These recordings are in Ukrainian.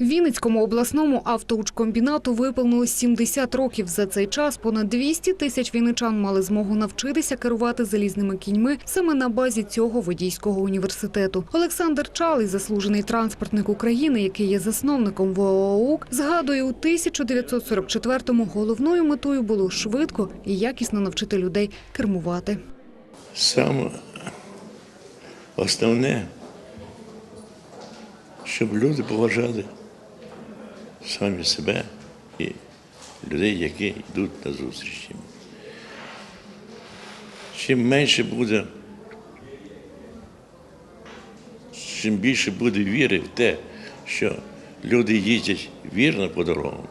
Вінницькому обласному автоучкомбінату виповнилось 70 років. За цей час понад 200 тисяч вінничан мали змогу навчитися керувати залізними кіньми саме на базі цього водійського університету. Олександр Чалий, заслужений транспортник України, який є засновником ВОАУК, згадує у 1944-му головною метою було швидко і якісно навчити людей кермувати. Саме основне, щоб люди поважали самі себе і людей, які йдуть на зустріч. Чим менше буде, чим більше буде віри в те, що люди їздять вірно по дорогам,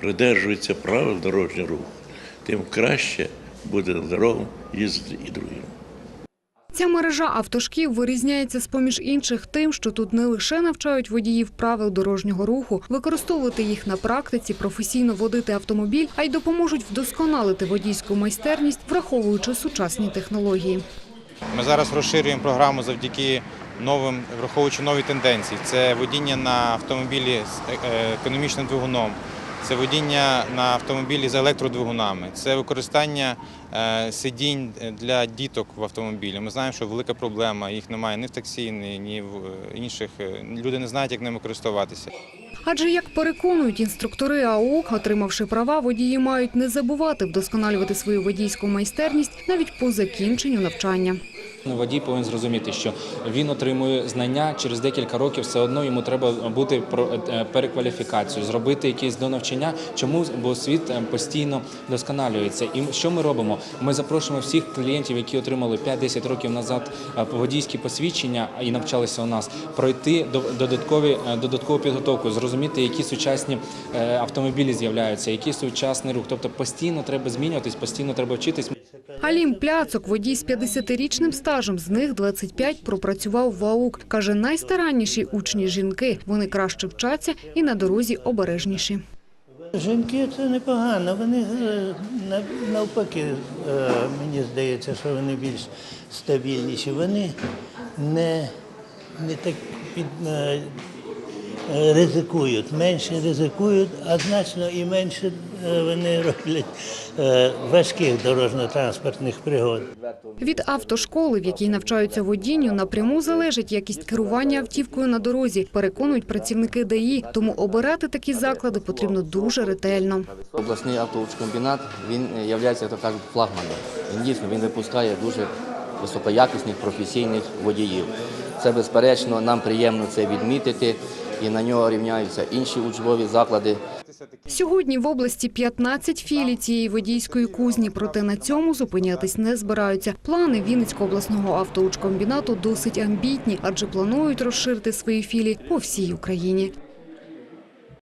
придержуються правил дорожнього руху, тим краще буде дорогам їздити і другим. Ця мережа автошкіл вирізняється з-поміж інших тим, що тут не лише навчають водіїв правил дорожнього руху, використовувати їх на практиці, професійно водити автомобіль, а й допоможуть вдосконалити водійську майстерність, враховуючи сучасні технології. Ми зараз розширюємо програму завдяки новим, враховуючи нові тенденції. Це водіння на автомобілі з е, економічним двигуном, це водіння на автомобілі з електродвигунами, це використання е, сидінь для діток в автомобілі. Ми знаємо, що велика проблема, їх немає ні в таксі, ні в е, інших. е, Люди не знають, як ними користуватися. Адже, як переконують інструктори АУК, отримавши права, водії мають не забувати вдосконалювати свою водійську майстерність навіть по закінченню навчання. Водій повинен зрозуміти, що він отримує знання через декілька років. Все одно йому треба бути е, перекваліфікацію, зробити якесь донавчання. Чому бо світ е, постійно досконалюється. І що ми робимо? Ми запрошуємо всіх клієнтів, які отримали 5-10 років назад е, водійські посвідчення і навчалися у нас, пройти до- додаткові додаткову підготовку, зрозуміти, які сучасні автомобілі з'являються, який сучасний рух. Тобто постійно треба змінюватись, постійно треба вчитись. Алім Пляцок, водій з 50-річним стажем, з них 25 пропрацював в АУК. Каже, найстаранніші учні – жінки. Вони краще вчаться і на дорозі обережніші. Жінки це непогано, вони е, на- навпаки, е, мені здається, що вони більш стабільніші. Вони не, не так під, е, ризикують, менше ризикують, а значно і менше е, вони роблять е, важких дорожньо-транспортних пригод. Від автошколи, в якій навчаються водінню, напряму залежить якість керування автівкою на дорозі, переконують працівники ДАІ. Тому обирати такі заклади потрібно дуже ретельно. Обласний автоучкомбінат, він є, як то кажуть, флагманом. Він дійсно він випускає дуже високоякісних професійних водіїв. Це безперечно, нам приємно це відмітити, і на нього рівняються інші учбові заклади. Сьогодні в області 15 філій цієї водійської кузні, проте на цьому зупинятись не збираються. Плани Вінницького обласного автоучкомбінату досить амбітні, адже планують розширити свої філії по всій Україні.